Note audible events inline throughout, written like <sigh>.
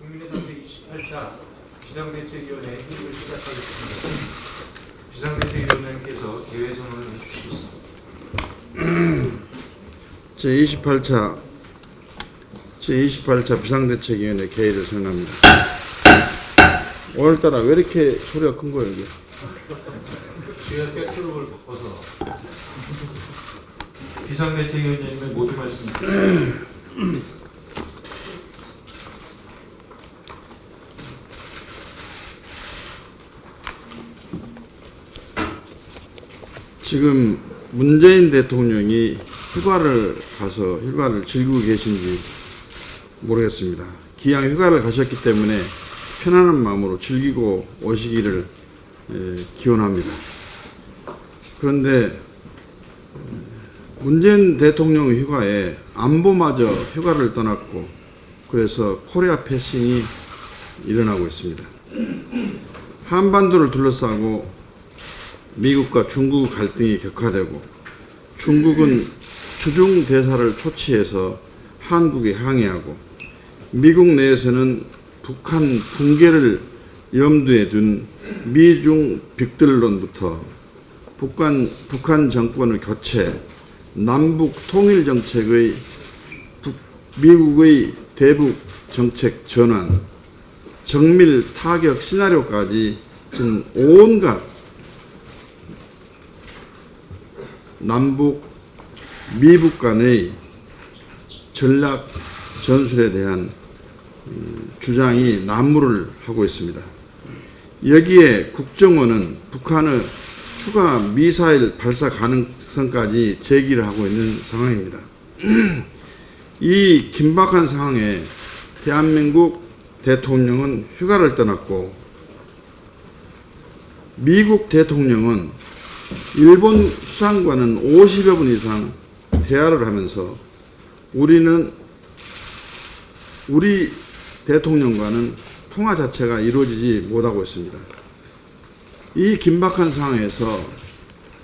국민의당 제28차 비상대책위원회 회의를 시작하겠습니다. 비상대책위원장께서 개회 전원을 해주시겠습니다. <clears throat> 제28차 제28차 비상대책위원회 개의를 선언합니다. 오늘따라 왜 이렇게 소리가 큰 거예요 이게? 주요 백그룹을 바꿔서 비상대책위원장님은 모두 말씀해 주세요. 지금 문재인 대통령이 휴가를 가서 휴가를 즐기고 계신지 모르겠습니다. 기왕 휴가를 가셨기 때문에 편안한 마음으로 즐기고 오시기를 예, 기원합니다. 그런데 문재인 대통령 휴가에 안보마저 휴가를 떠났고 그래서 코리아 패싱이 일어나고 있습니다. 한반도를 둘러싸고 미국과 중국 갈등이 격화되고 중국은 주중 대사를 초치해서 한국에 항의하고 미국 내에서는 북한 붕괴를 염두에 둔 미중 빅들론부터 북한, 북한 정권의 교체, 남북 통일 정책의 북- 미국의 대북 정책 전환, 정밀 타격 시나리오까지 지금 온갖 남북 미북 간의 전략 전술에 대한 음, 주장이 난무를 하고 있습니다. 여기에 국정원은 북한의 추가 미사일 발사 가능성까지 제기를 하고 있는 상황입니다. <clears throat> 이 긴박한 상황에 대한민국 대통령은 휴가를 떠났고 미국 대통령은 일본 수상과는 50여 분 이상 대화를 하면서 우리는 우리 대통령과는 통화 자체가 이루어지지 못하고 있습니다. 이 긴박한 상황에서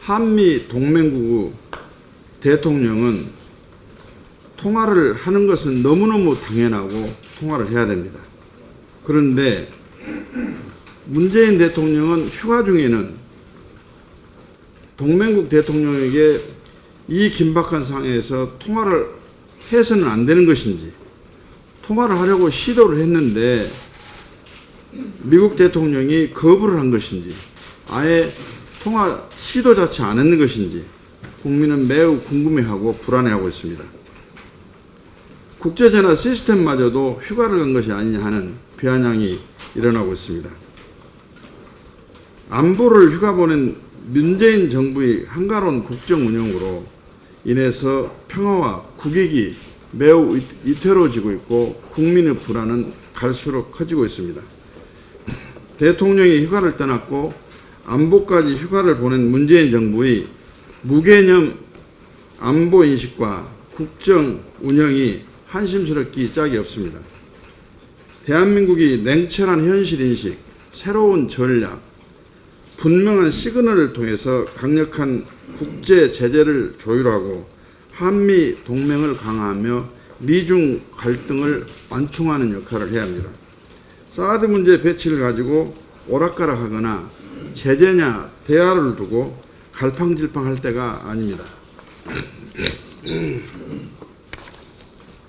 한미 동맹국 대통령은 통화를 하는 것은 너무너무 당연하고 통화를 해야 됩니다. 그런데 문재인 대통령은 휴가 중에는 동맹국 대통령에게 이 긴박한 상황에서 통화를 해서는 안 되는 것인지 통화를 하려고 시도를 했는데 미국 대통령이 거부를 한 것인지 아예 통화 시도 자체 안 했는 것인지 국민은 매우 궁금해하고 불안해하고 있습니다. 국제전화 시스템마저도 휴가를 간 것이 아니냐 하는 비아냥이 일어나고 있습니다. 안보를 휴가 보낸 문재인 정부의 한가로운 국정 운영으로 인해서 평화와 국익이 매우 위- 위태로워지고 있고 국민의 불안은 갈수록 커지고 있습니다. <clears throat> 대통령이 휴가를 떠났고 안보까지 휴가를 보낸 문재인 정부의 무개념 안보 인식과 국정 운영이 한심스럽기 짝이 없습니다. 대한민국이 냉철한 현실 인식, 새로운 전략, 분명한 시그널을 통해서 강력한 국제 제재를 조율하고 한미 동맹을 강화하며 미중 갈등을 완충하는 역할을 해야 합니다. 사드 문제 배치를 가지고 오락가락하거나 제재냐 대화를 두고 갈팡질팡할 때가 아닙니다.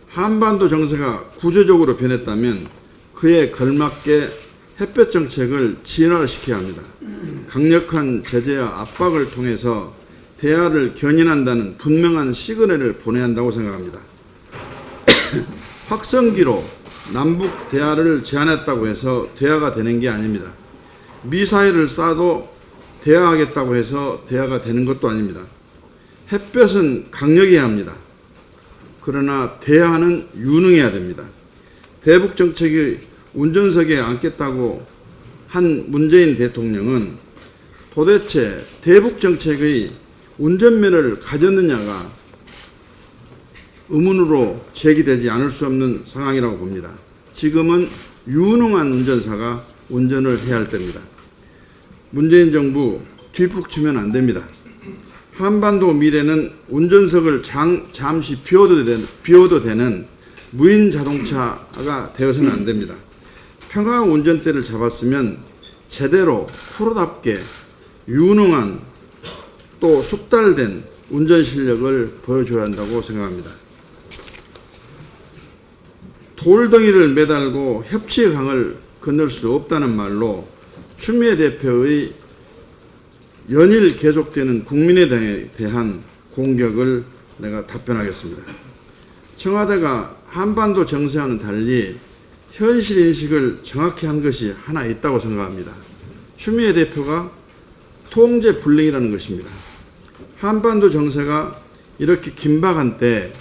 한반도 정세가 구조적으로 변했다면 그에 걸맞게 햇볕 정책을 진화시켜야 합니다. 강력한 제재와 압박을 통해서 대화를 견인한다는 분명한 시그널을 보내야 한다고 생각합니다. <coughs> 확성기로 남북 대화를 제안했다고 해서 대화가 되는 게 아닙니다. 미사일을 쏴도 대화하겠다고 해서 대화가 되는 것도 아닙니다. 햇볕은 강력해야 합니다. 그러나 대화는 유능해야 됩니다. 대북 정책이 운전석에 앉겠다고 한 문재인 대통령은 도대체 대북 정책의 운전면허를 가졌느냐가 의문으로 제기되지 않을 수 없는 상황이라고 봅니다. 지금은 유능한 운전사가 운전을 해야 할 때입니다. 문재인 정부 뒷북 치면 안 됩니다. 한반도 미래는 운전석을 장, 잠시 비워도, 되, 비워도 되는 무인 자동차가 되어서는 안 됩니다. 평화의 운전대를 잡았으면 제대로 프로답게 유능한 또 숙달된 운전 실력을 보여줘야 한다고 생각합니다. 돌덩이를 매달고 협치의 강을 건널 수 없다는 말로 추미애 대표의 연일 계속되는 국민의당에 대한 공격을 내가 답변하겠습니다. 청와대가 한반도 정세와는 달리 현실 인식을 정확히 한 것이 하나 있다고 생각합니다. 추미애 대표가 통제 불능이라는 것입니다. 한반도 정세가 이렇게 긴박한 때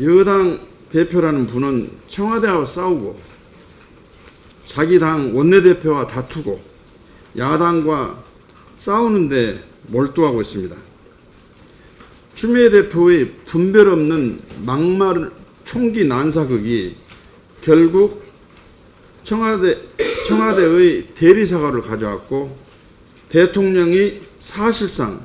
여당 대표라는 분은 청와대와 싸우고 자기 당 원내대표와 다투고 야당과 싸우는데 몰두하고 있습니다. 추미애 대표의 분별 없는 막말 총기 난사극이 결국 청와대, 청와대의 대리사과를 가져왔고 대통령이 사실상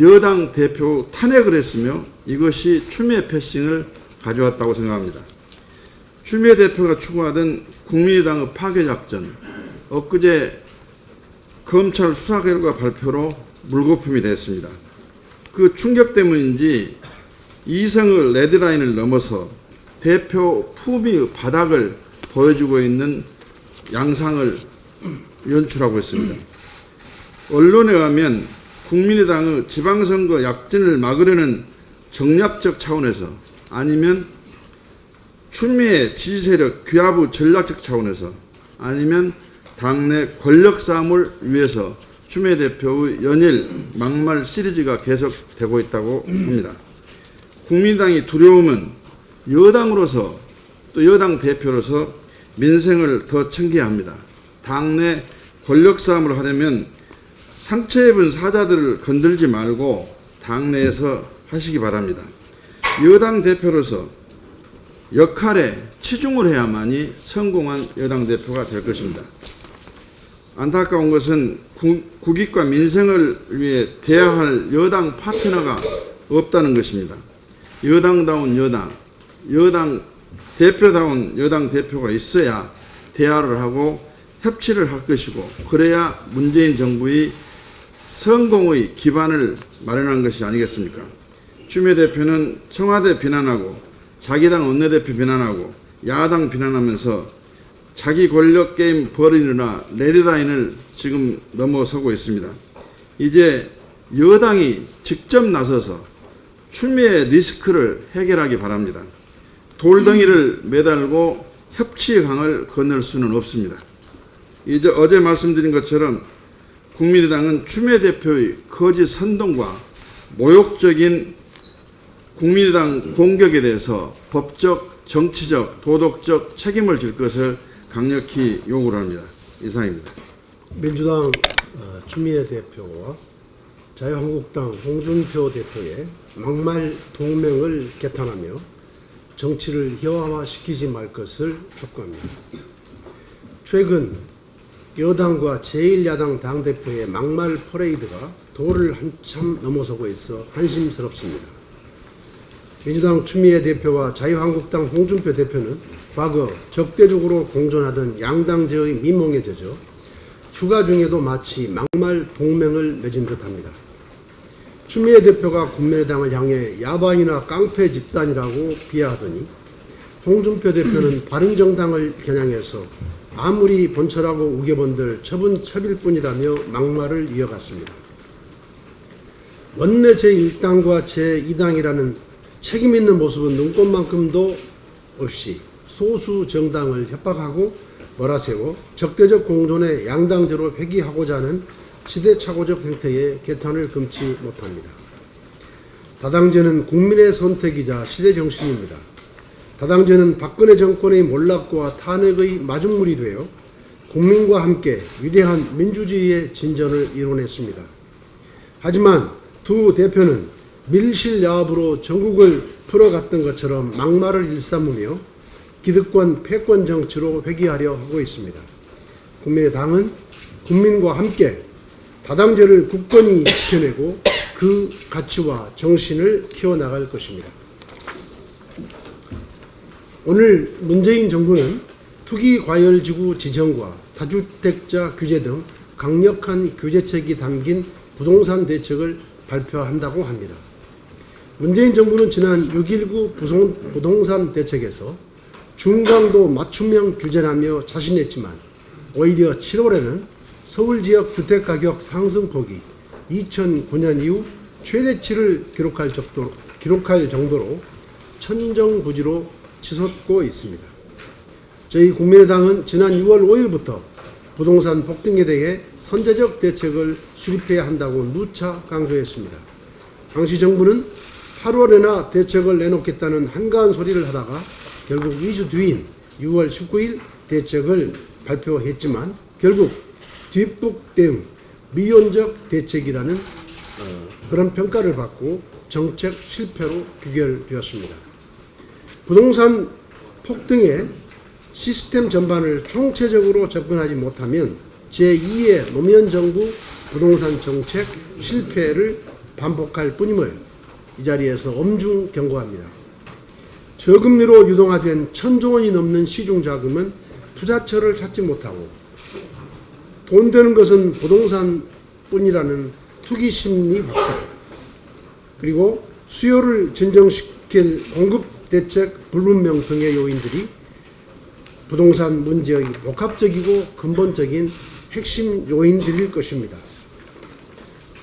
여당 대표 탄핵을 했으며 이것이 추미애 패싱을 가져왔다고 생각합니다. 추미애 대표가 추구하던 국민의당의 파괴작전, 엊그제 검찰 수사 결과 발표로 물거품이 됐습니다. 그 충격 때문인지 이성의 레드라인을 넘어서 대표 품위의 바닥을 보여주고 있는 양상을 연출하고 있습니다. 언론에 의하면 국민의당의 지방선거 약진을 막으려는 정략적 차원에서 아니면 추미애 지지세력 귀하부 전략적 차원에서 아니면 당내 권력 싸움을 위해서 추미애 대표의 연일 막말 시리즈가 계속되고 있다고 합니다. 국민당이 두려움은 여당으로서 또 여당 대표로서 민생을 더 챙겨야 합니다. 당내 권력 싸움을 하려면 상처 입은 사자들을 건들지 말고 당내에서 하시기 바랍니다. 여당 대표로서 역할에 치중을 해야만이 성공한 여당 대표가 될 것입니다. 안타까운 것은 국- 국익과 민생을 위해 대화할 여당 파트너가 없다는 것입니다. 여당다운 여당, 여당 대표다운 여당 대표가 있어야 대화를 하고 협치를 할 것이고 그래야 문재인 정부의 성공의 기반을 마련한 것이 아니겠습니까? 추미애 대표는 청와대 비난하고 자기 당 원내대표 비난하고 야당 비난하면서 자기 권력 게임 벌이느라 레드라인을 지금 넘어서고 있습니다. 이제 여당이 직접 나서서 추미애 리스크를 해결하기 바랍니다. 돌덩이를 매달고 협치의 강을 건널 수는 없습니다. 이제 어제 말씀드린 것처럼 국민의당은 추미애 대표의 거짓 선동과 모욕적인 국민의당 공격에 대해서 법적, 정치적, 도덕적 책임을 질 것을 강력히 요구를 합니다. 이상입니다. 민주당 어, 추미애 대표와 자유한국당 홍준표 대표의 막말 동맹을 개탄하며 정치를 희화화시키지 말 것을 촉구합니다. 최근 여당과 제1야당 당대표의 막말 퍼레이드가 도를 한참 넘어서고 있어 한심스럽습니다. 민주당 추미애 대표와 자유한국당 홍준표 대표는 과거 적대적으로 공존하던 양당제의 미몽에 젖어 휴가 중에도 마치 막말 동맹을 맺은 듯합니다. 추미애 대표가 국민의당을 향해 야반이나 깡패 집단이라고 비하하더니 홍준표 대표는 바른정당을 겨냥해서 아무리 본철하고 우겨본들 첩은 첩일 뿐이라며 막말을 이어갔습니다. 원내 제1당과 제2당이라는 책임 있는 모습은 눈꽃만큼도 없이 소수 정당을 협박하고 몰아세워 적대적 공존의 양당제로 회귀하고자 하는 시대착오적 행태에 개탄을 금치 못합니다. 다당제는 국민의 선택이자 시대 정신입니다. 다당제는 박근혜 정권의 몰락과 탄핵의 마중물이 되어 국민과 함께 위대한 민주주의의 진전을 이뤄냈습니다. 하지만 두 대표는 밀실 야합으로 전국을 풀어갔던 것처럼 막말을 일삼으며 기득권 패권 정치로 회귀하려 하고 있습니다. 국민의당은 국민과 함께 다당제를 굳건히 지켜내고 그 가치와 정신을 키워나갈 것입니다. 오늘 문재인 정부는 투기 과열 지구 지정과 다주택자 규제 등 강력한 규제책이 담긴 부동산 대책을 발표한다고 합니다. 문재인 정부는 지난 6.19 부송- 부동산 대책에서 중강도 맞춤형 규제라며 자신했지만 오히려 7월에는 서울 지역 주택 가격 상승폭이 2009년 이후 최대치를 기록할 정도로, 기록할 정도로 천정부지로 치솟고 있습니다. 저희 국민의당은 지난 6월 5일부터 부동산 폭등에 대해 선제적 대책을 수립해야 한다고 누차 강조했습니다. 당시 정부는 8월에나 대책을 내놓겠다는 한가한 소리를 하다가 결국 2주 뒤인 6월 19일 대책을 발표했지만 결국 뒷북 대응, 미온적 대책이라는 어, 그런 평가를 받고 정책 실패로 귀결되었습니다. 부동산 폭등에 시스템 전반을 총체적으로 접근하지 못하면 제2의 노무현 정부 부동산 정책 실패를 반복할 뿐임을 이 자리에서 엄중 경고합니다. 저금리로 유동화된 천조 원이 넘는 시중 자금은 투자처를 찾지 못하고 돈 되는 것은 부동산뿐이라는 투기 심리 확산 그리고 수요를 진정시킬 공급 대책 불분명 등의 요인들이 부동산 문제의 복합적이고 근본적인 핵심 요인들일 것입니다.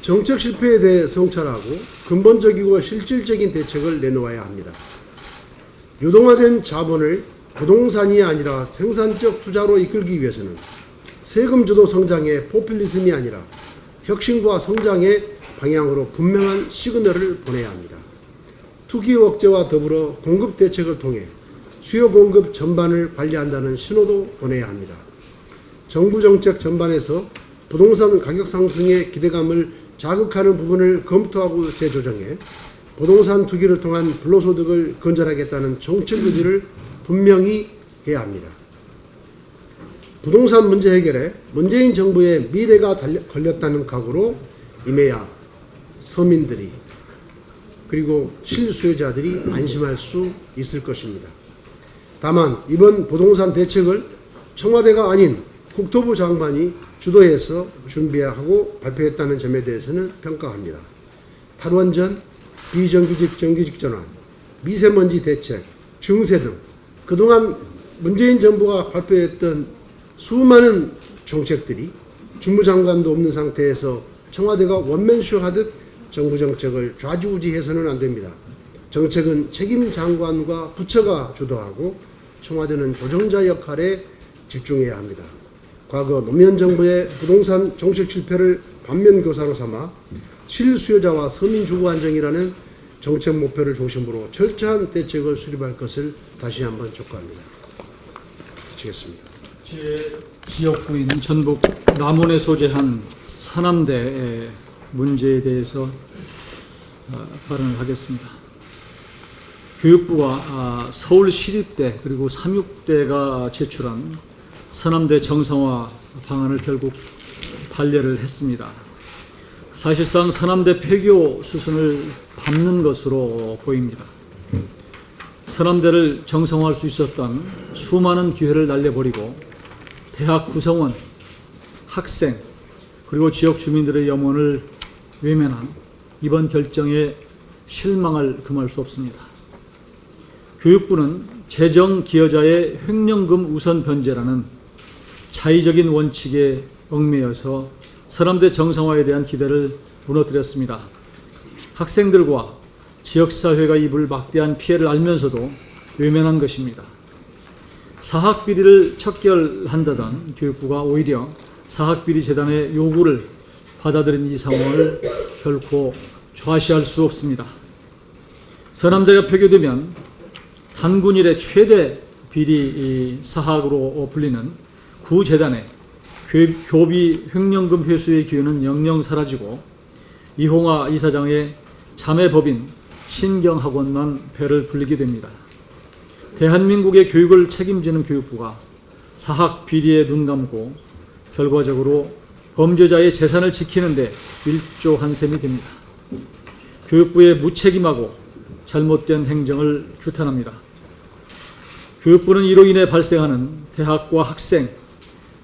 정책 실패에 대해 성찰하고 근본적이고 실질적인 대책을 내놓아야 합니다. 유동화된 자본을 부동산이 아니라 생산적 투자로 이끌기 위해서는 세금 주도 성장의 포퓰리즘이 아니라 혁신과 성장의 방향으로 분명한 시그널을 보내야 합니다. 투기 억제와 더불어 공급 대책을 통해 수요 공급 전반을 관리한다는 신호도 보내야 합니다. 정부 정책 전반에서 부동산 가격 상승의 기대감을 자극하는 부분을 검토하고 재조정해 부동산 투기를 통한 불로소득을 건설하겠다는 정책 의지를 분명히 해야 합니다. 부동산 문제 해결에 문재인 정부의 미래가 걸렸다는 각오로 임해야 서민들이 그리고 실수요자들이 안심할 수 있을 것입니다. 다만 이번 부동산 대책을 청와대가 아닌 국토부 장관이 주도해서 준비하고 발표했다는 점에 대해서는 평가합니다. 탈원전, 비정규직 정규직 전환, 미세먼지 대책, 증세 등 그동안 문재인 정부가 발표했던 수많은 정책들이 주무장관도 없는 상태에서 청와대가 원맨쇼 하듯 정부 정책을 좌지우지해서는 안 됩니다. 정책은 책임 장관과 부처가 주도하고 청와대는 조정자 역할에 집중해야 합니다. 과거 노무현 정부의 부동산 정책 실패를 반면교사로 삼아 실수요자와 서민 주거 안정이라는 정책 목표를 중심으로 철저한 대책을 수립할 것을 다시 한번 촉구합니다. 마치겠습니다. 제 지역구인 전북 남원에 소재한 서남대 문제에 대해서 어, 발언을 하겠습니다. 교육부가 아, 서울시립대 그리고 삼육대가 제출한 서남대 정상화 방안을 결국 반려를 했습니다. 사실상 서남대 폐교 수순을 밟는 것으로 보입니다. 서남대를 정상화할 수 있었던 수많은 기회를 날려버리고 대학 구성원, 학생, 그리고 지역 주민들의 염원을 외면한 이번 결정에 실망을 금할 수 없습니다. 교육부는 재정 기여자의 횡령금 우선 변제라는 자의적인 원칙에 얽매여서 서남대 정상화에 대한 기대를 무너뜨렸습니다. 학생들과 지역사회가 입을 막대한 피해를 알면서도 외면한 것입니다. 사학비리를 척결한다던 교육부가 오히려 사학비리 재단의 요구를 받아들인 이 상황을 결코 좌시할 수 없습니다. 서남대가 폐교되면 단군 일의 최대 비리 사학으로 불리는 구재단의 교비 횡령금 회수의 기회는 영영 사라지고 이홍화 이사장의 자매법인 신경학원만 배를 불리게 됩니다. 대한민국의 교육을 책임지는 교육부가 사학 비리에 눈 감고 결과적으로 범죄자의 재산을 지키는데 일조한 셈이 됩니다. 교육부의 무책임하고 잘못된 행정을 규탄합니다. 교육부는 이로 인해 발생하는 대학과 학생,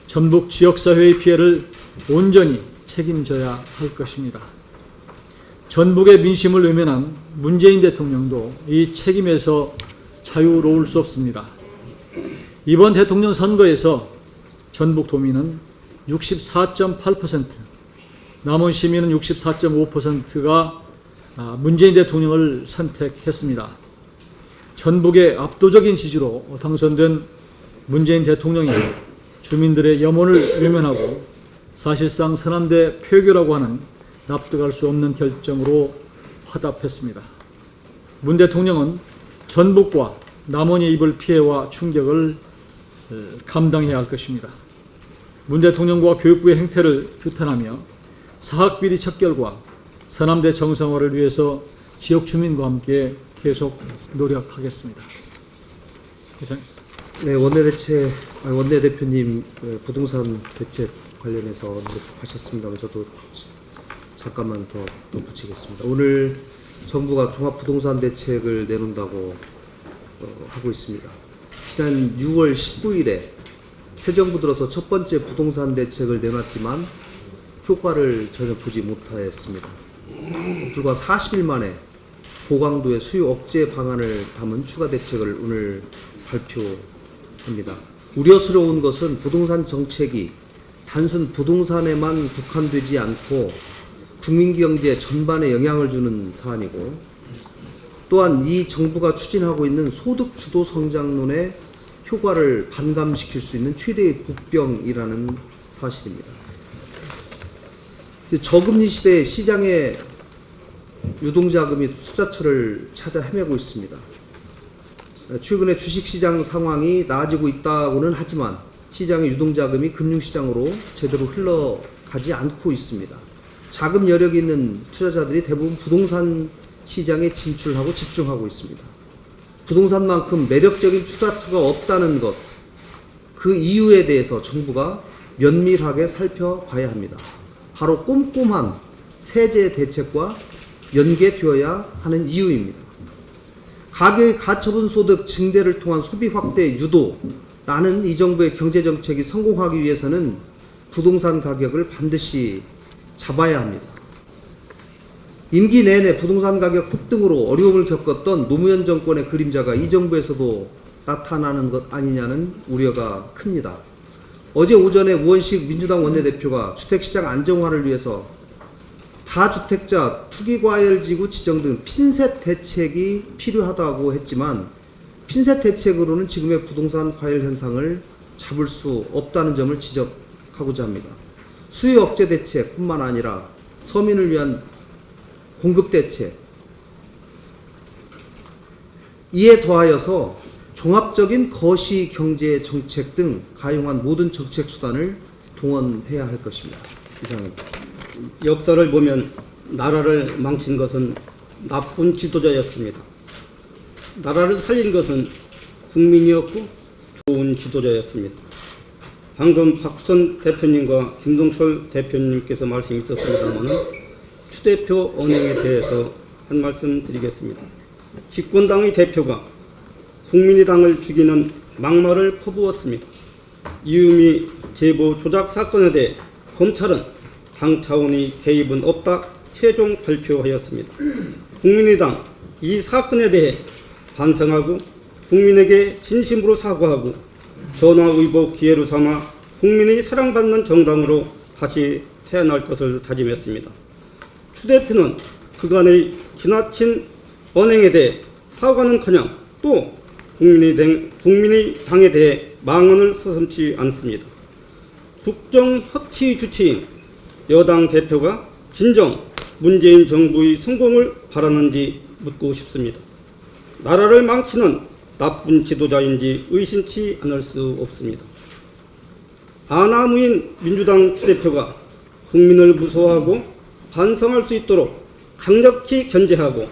전북 지역사회의 피해를 온전히 책임져야 할 것입니다. 전북의 민심을 외면한 문재인 대통령도 이 책임에서 자유로울 수 없습니다. 이번 대통령 선거에서 전북 도민은 64.8%, 남원 시민은 64.5%가 아, 문재인 대통령을 선택했습니다. 전북의 압도적인 지지로 당선된 문재인 대통령이 주민들의 염원을 외면하고 사실상 선안대 표결라고 하는 납득할 수 없는 결정으로 화답했습니다. 문 대통령은 전북과 남원이 입을 피해와 충격을 어, 감당해야 할 것입니다. 문 대통령과 교육부의 행태를 규탄하며 사학비리 척결과 서남대 정상화를 위해서 지역 주민과 함께 계속 노력하겠습니다. 이상. 네, 원내대체, 아니, 원내대표님 그 부동산 대책 관련해서 언급하셨습니다만 저도 잠깐만 더 덧붙이겠습니다. 오늘 정부가 종합부동산 대책을 내놓는다고 어, 하고 있습니다. 지난 6월 19일에 새 정부 들어서 첫 번째 부동산 대책을 내놨지만 효과를 전혀 보지 못하였습니다. 불과 40일 만에 고강도의 수요 억제 방안을 담은 추가 대책을 오늘 발표합니다. 우려스러운 것은 부동산 정책이 단순 부동산에만 국한되지 않고 국민 경제 전반에 영향을 주는 사안이고 또한 이 정부가 추진하고 있는 소득 주도 성장론의 효과를 반감시킬 수 있는 최대의 복병이라는 사실입니다. 저금리 시대에 시장에 유동자금이 투자처를 찾아 헤매고 있습니다. 최근에 주식시장 상황이 나아지고 있다고는 하지만 시장의 유동자금이 금융시장으로 제대로 흘러가지 않고 있습니다. 자금 여력이 있는 투자자들이 대부분 부동산 시장에 진출하고 집중하고 있습니다. 부동산만큼 매력적인 투자처가 없다는 것, 그 이유에 대해서 정부가 면밀하게 살펴봐야 합니다. 바로 꼼꼼한 세제 대책과 연계되어야 하는 이유입니다. 가계의 가처분 소득 증대를 통한 소비 확대 유도라는 이 정부의 경제 정책이 성공하기 위해서는 부동산 가격을 반드시 잡아야 합니다. 임기 내내 부동산 가격 폭등으로 어려움을 겪었던 노무현 정권의 그림자가 이 정부에서도 나타나는 것 아니냐는 우려가 큽니다. 어제 오전에 우원식 민주당 원내대표가 주택시장 안정화를 위해서 다주택자 투기과열지구 지정 등 핀셋 대책이 필요하다고 했지만 핀셋 대책으로는 지금의 부동산 과열 현상을 잡을 수 없다는 점을 지적하고자 합니다. 수요 억제 대책뿐만 아니라 서민을 위한 공급 대책 이에 더하여서 종합적인 거시 경제 정책 등 가용한 모든 정책 수단을 동원해야 할 것입니다. 이상입니다. 역사를 보면 나라를 망친 것은 나쁜 지도자였습니다. 나라를 살린 것은 국민이었고 좋은 지도자였습니다. 방금 박선 대표님과 김동철 대표님께서 말씀이 있었습니다만 추 대표 언행에 대해서 한 말씀 드리겠습니다. 집권당의 대표가 국민의당을 죽이는 막말을 퍼부었습니다. 이유미 제보 조작 사건에 대해 검찰은 당 차원의 개입은 없다 최종 발표하였습니다. 국민의당 이 사건에 대해 반성하고 국민에게 진심으로 사과하고 전화위복 기회로 삼아 국민의 사랑받는 정당으로 다시 태어날 것을 다짐했습니다. 추 대표는 그간의 지나친 언행에 대해 사과는커녕 또 국민의, 국민의 당에 대해 망언을 서슴지 않습니다. 국정협치 주체인 여당 대표가 진정 문재인 정부의 성공을 바라는지 묻고 싶습니다. 나라를 망치는 나쁜 지도자인지 의심치 않을 수 없습니다. 아나무인 민주당 추 대표가 국민을 무서워하고 반성할 수 있도록 강력히 견제하고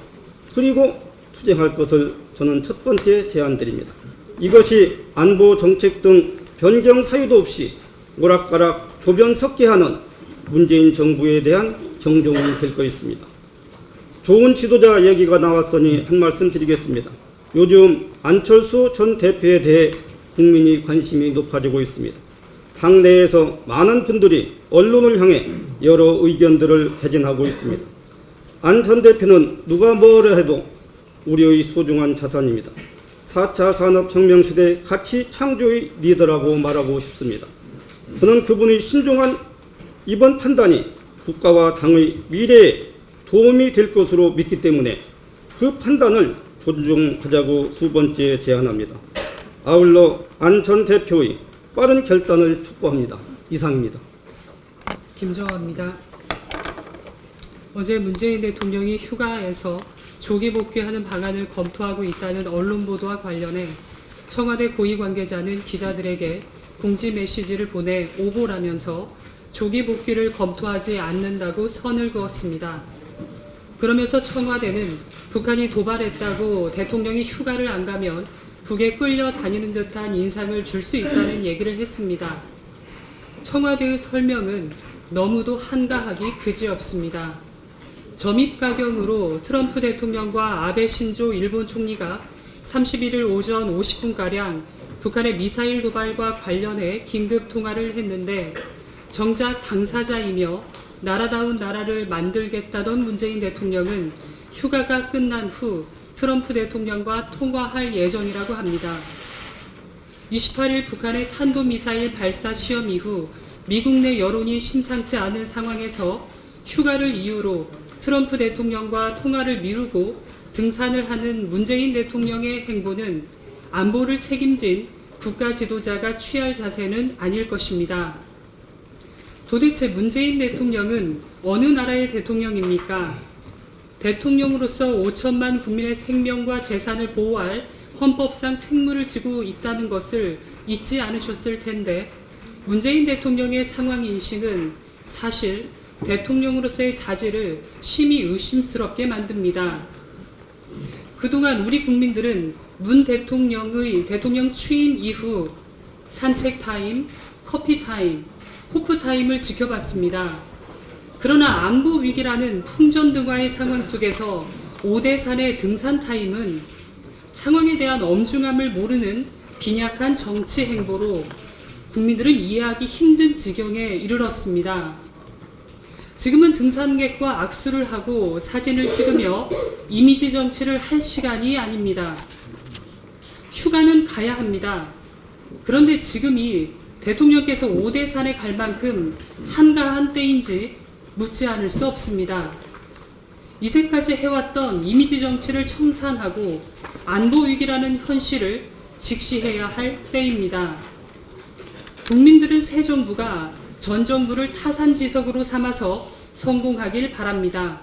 그리고 투쟁할 것을 저는 첫 번째 제안드립니다. 이것이 안보 정책 등 변경 사유도 없이 오락가락 조변 섞게 하는 문재인 정부에 대한 경종이 될 것입니다. 좋은 지도자 얘기가 나왔으니 한 말씀 드리겠습니다. 요즘 안철수 전 대표에 대해 국민이 관심이 높아지고 있습니다. 당내에서 많은 분들이 언론을 향해 여러 의견들을 개진하고 있습니다. 안 전 대표는 누가 뭐라 해도 우리의 소중한 자산입니다. 4차 산업혁명 시대 가치 창조의 리더라고 말하고 싶습니다. 저는 그분의 신중한 이번 판단이 국가와 당의 미래에 도움이 될 것으로 믿기 때문에 그 판단을 존중하자고 두 번째 제안합니다. 아울러 안 전 대표의 빠른 결단을 촉구합니다. 이상입니다. 김정아입니다. 어제 문재인 대통령이 휴가에서 조기 복귀하는 방안을 검토하고 있다는 언론 보도와 관련해 청와대 고위 관계자는 기자들에게 공지 메시지를 보내 오보라면서 조기 복귀를 검토하지 않는다고 선을 그었습니다. 그러면서 청와대는 북한이 도발했다고 대통령이 휴가를 안 가면 북에 끌려 다니는 듯한 인상을 줄 수 있다는 얘기를 했습니다. 청와대의 설명은 너무도 한가하기 그지없습니다. 점입가경으로 트럼프 대통령과 아베 신조 일본 총리가 31일 오전 50분가량 북한의 미사일 도발과 관련해 긴급 통화를 했는데 정작 당사자이며 나라다운 나라를 만들겠다던 문재인 대통령은 휴가가 끝난 후 트럼프 대통령과 통화할 예정이라고 합니다. 28일 북한의 탄도미사일 발사 시험 이후 미국 내 여론이 심상치 않은 상황에서 휴가를 이유로 트럼프 대통령과 통화를 미루고 등산을 하는 문재인 대통령의 행보는 안보를 책임진 국가 지도자가 취할 자세는 아닐 것입니다. 도대체 문재인 대통령은 어느 나라의 대통령입니까? 대통령으로서 5천만 국민의 생명과 재산을 보호할 헌법상 책무를 지고 있다는 것을 잊지 않으셨을 텐데 문재인 대통령의 상황 인식은 사실 대통령으로서의 자질을 심히 의심스럽게 만듭니다. 그동안 우리 국민들은 문 대통령의 대통령 취임 이후 산책 타임, 커피 타임, 호프 타임을 지켜봤습니다. 그러나 안보 위기라는 풍전등화의 상황 속에서 오대산의 등산 타임은 상황에 대한 엄중함을 모르는 빈약한 정치 행보로 국민들은 이해하기 힘든 지경에 이르렀습니다. 지금은 등산객과 악수를 하고 사진을 찍으며 이미지 정치를 할 시간이 아닙니다. 휴가는 가야 합니다. 그런데 지금이 대통령께서 오대산에 갈 만큼 한가한 때인지 묻지 않을 수 없습니다. 이제까지 해왔던 이미지 정치를 청산하고 안보 위기라는 현실을 직시해야 할 때입니다. 국민들은 새 정부가 전 정부를 타산지석으로 삼아서 성공하길 바랍니다.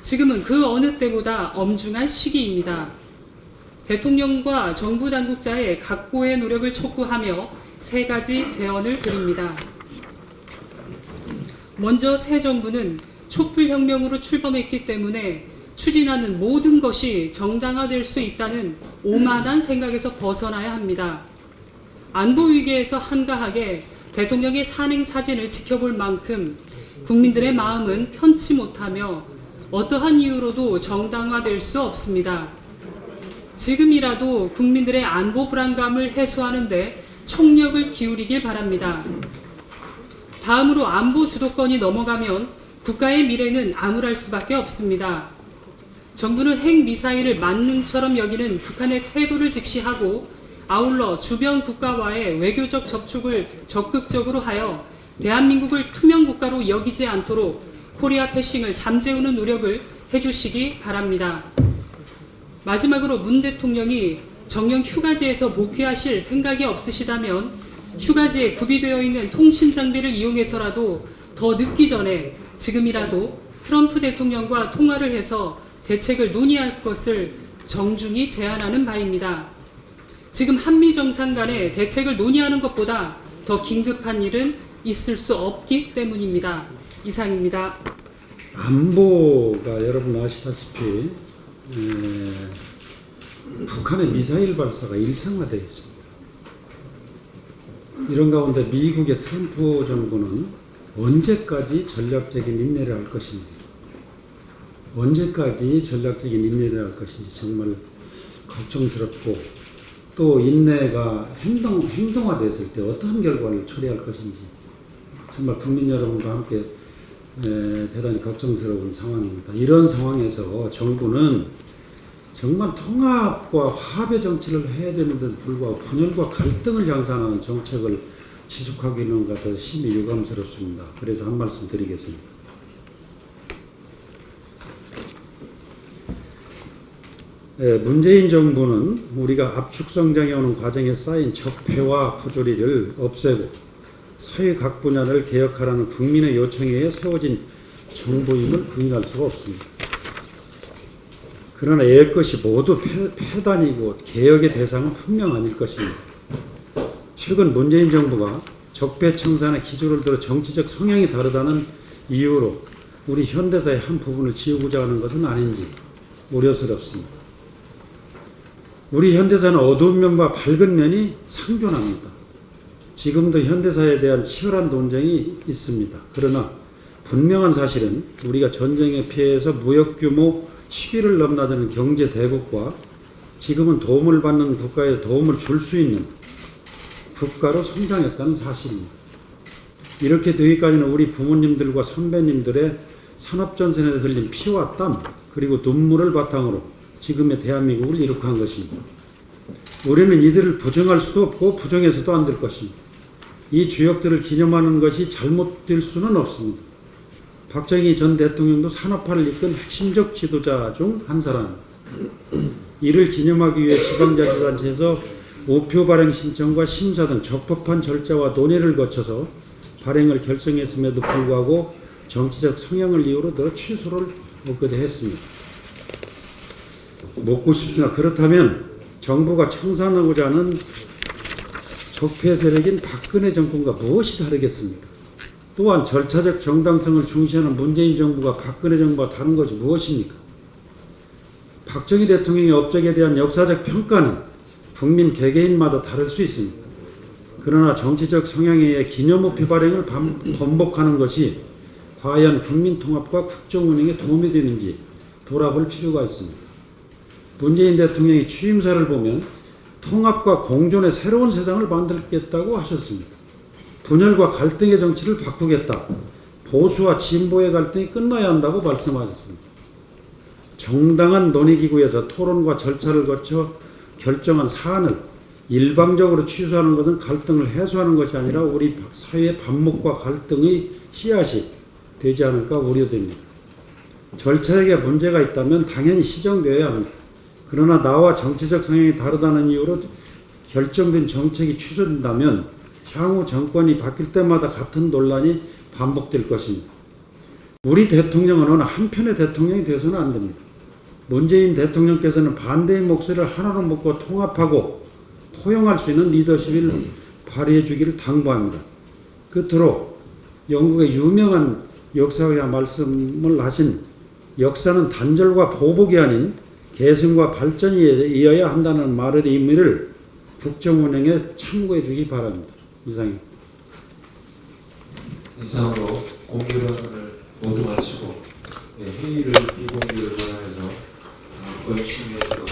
지금은 그 어느 때보다 엄중한 시기입니다. 대통령과 정부 당국자의 각고의 노력을 촉구하며 세 가지 제언을 드립니다. 먼저 새 정부는 촛불혁명으로 출범했기 때문에 추진하는 모든 것이 정당화될 수 있다는 오만한 생각에서 벗어나야 합니다. 안보 위기에서 한가하게 대통령의 산행 사진을 지켜볼 만큼 국민들의 마음은 편치 못하며 어떠한 이유로도 정당화될 수 없습니다. 지금이라도 국민들의 안보 불안감을 해소하는데 총력을 기울이길 바랍니다. 다음으로 안보 주도권이 넘어가면 국가의 미래는 암울할 수밖에 없습니다. 정부는 핵 미사일을 만능처럼 여기는 북한의 태도를 직시하고 아울러 주변 국가와의 외교적 접촉을 적극적으로 하여 대한민국을 투명 국가로 여기지 않도록 코리아 패싱을 잠재우는 노력을 해주시기 바랍니다. 마지막으로 문 대통령이 정령 휴가지에서 복귀하실 생각이 없으시다면 휴가지에 구비되어 있는 통신 장비를 이용해서라도 더 늦기 전에 지금이라도 트럼프 대통령과 통화를 해서 대책을 논의할 것을 정중히 제안하는 바입니다. 지금 한미 정상 간의 대책을 논의하는 것보다 더 긴급한 일은 있을 수 없기 때문입니다. 이상입니다. 안보가 여러분 아시다시피 에, 북한의 미사일 발사가 일상화되어 있습니다. 이런 가운데 미국의 트럼프 정부는 언제까지 전략적인 인내를 할 것인지, 언제까지 전략적인 인내를 할 것인지 정말 걱정스럽고 또 인내가 행동 행동화됐을 때 어떤 결과를 초래할 것인지 정말 국민 여러분과 함께 에, 대단히 걱정스러운 상황입니다. 이런 상황에서 정부는 정말 통합과 화합의 정치를 해야 되는데도 불구하고 분열과 갈등을 양산하는 정책을 지속하고 있는 것 같아서 심히 유감스럽습니다. 그래서 한 말씀 드리겠습니다. 예, 문재인 정부는 우리가 압축 성장해 오는 과정에 쌓인 적폐와 부조리를 없애고 사회 각 분야를 개혁하라는 국민의 요청에 세워진 정부임을 부인할 수가 없습니다. 그러나 옛 것이 모두 폐, 폐단이고 개혁의 대상은 분명 아닐 것입니다. 최근 문재인 정부가 적폐청산의 기조를 들어 정치적 성향이 다르다는 이유로 우리 현대사의 한 부분을 지우고자 하는 것은 아닌지 우려스럽습니다. 우리 현대사는 어두운 면과 밝은 면이 상존합니다. 지금도 현대사에 대한 치열한 논쟁이 있습니다. 그러나 분명한 사실은 우리가 전쟁의 피해에서 무역 규모 10위를 넘나드는 경제 대국과 지금은 도움을 받는 국가에 도움을 줄 수 있는 국가로 성장했다는 사실입니다. 이렇게 되기까지는 우리 부모님들과 선배님들의 산업전선에 흘린 피와 땀 그리고 눈물을 바탕으로 지금의 대한민국을 이룩 한 것입니다. 우리는 이들을 부정할 수도 없고 부정해서도 안 될 것입니다. 이 주역들을 기념하는 것이 잘못될 수는 없습니다. 박정희 전 대통령도 산업화를 이끈 핵심적 지도자 중 한 사람. 이를 기념하기 위해 지방자치단체에서 우표 발행 신청과 심사 등 적법한 절차와 논의를 거쳐서 발행을 결정했음에도 불구하고 정치적 성향을 이유로 더 취소를 못하게 했습니다. 묻고 싶으나 그렇다면 정부가 청산하고자 하는 적폐 세력인 박근혜 정권과 무엇이 다르겠습니까? 또한 절차적 정당성을 중시하는 문재인 정부가 박근혜 정부와 다른 것이 무엇입니까? 박정희 대통령의 업적에 대한 역사적 평가는 국민 개개인마다 다를 수 있습니다. 그러나 정치적 성향에 의해 기념우표 발행을 반- 번복하는 것이 과연 국민 통합과 국정 운영에 도움이 되는지 돌아볼 필요가 있습니다. 문재인 대통령이 취임사를 보면 통합과 공존의 새로운 세상을 만들겠다고 하셨습니다. 분열과 갈등의 정치를 바꾸겠다. 보수와 진보의 갈등이 끝나야 한다고 말씀하셨습니다. 정당한 논의기구에서 토론과 절차를 거쳐 결정한 사안을 일방적으로 취소하는 것은 갈등을 해소하는 것이 아니라 우리 사회의 반목과 갈등의 씨앗이 되지 않을까 우려됩니다. 절차에 문제가 있다면 당연히 시정되어야 합니다. 그러나 나와 정치적 성향이 다르다는 이유로 결정된 정책이 취소된다면 향후 정권이 바뀔 때마다 같은 논란이 반복될 것입니다. 우리 대통령은 어느 한편의 대통령이 되어서는 안 됩니다. 문재인 대통령께서는 반대의 목소리를 하나로 묶고 통합하고 포용할 수 있는 리더십을 발휘해 주기를 당부합니다. 끝으로 영국의 유명한 역사가 말씀을 하신 역사는 단절과 보복이 아닌 계승과 발전이 이어야 한다는 말의 의미를 국정 운영에 참고해 주기 바랍니다. 이상이 이상으로 공개론을 모두 마치고 예, 회의를 비공개로 전환해서 어, 권심에서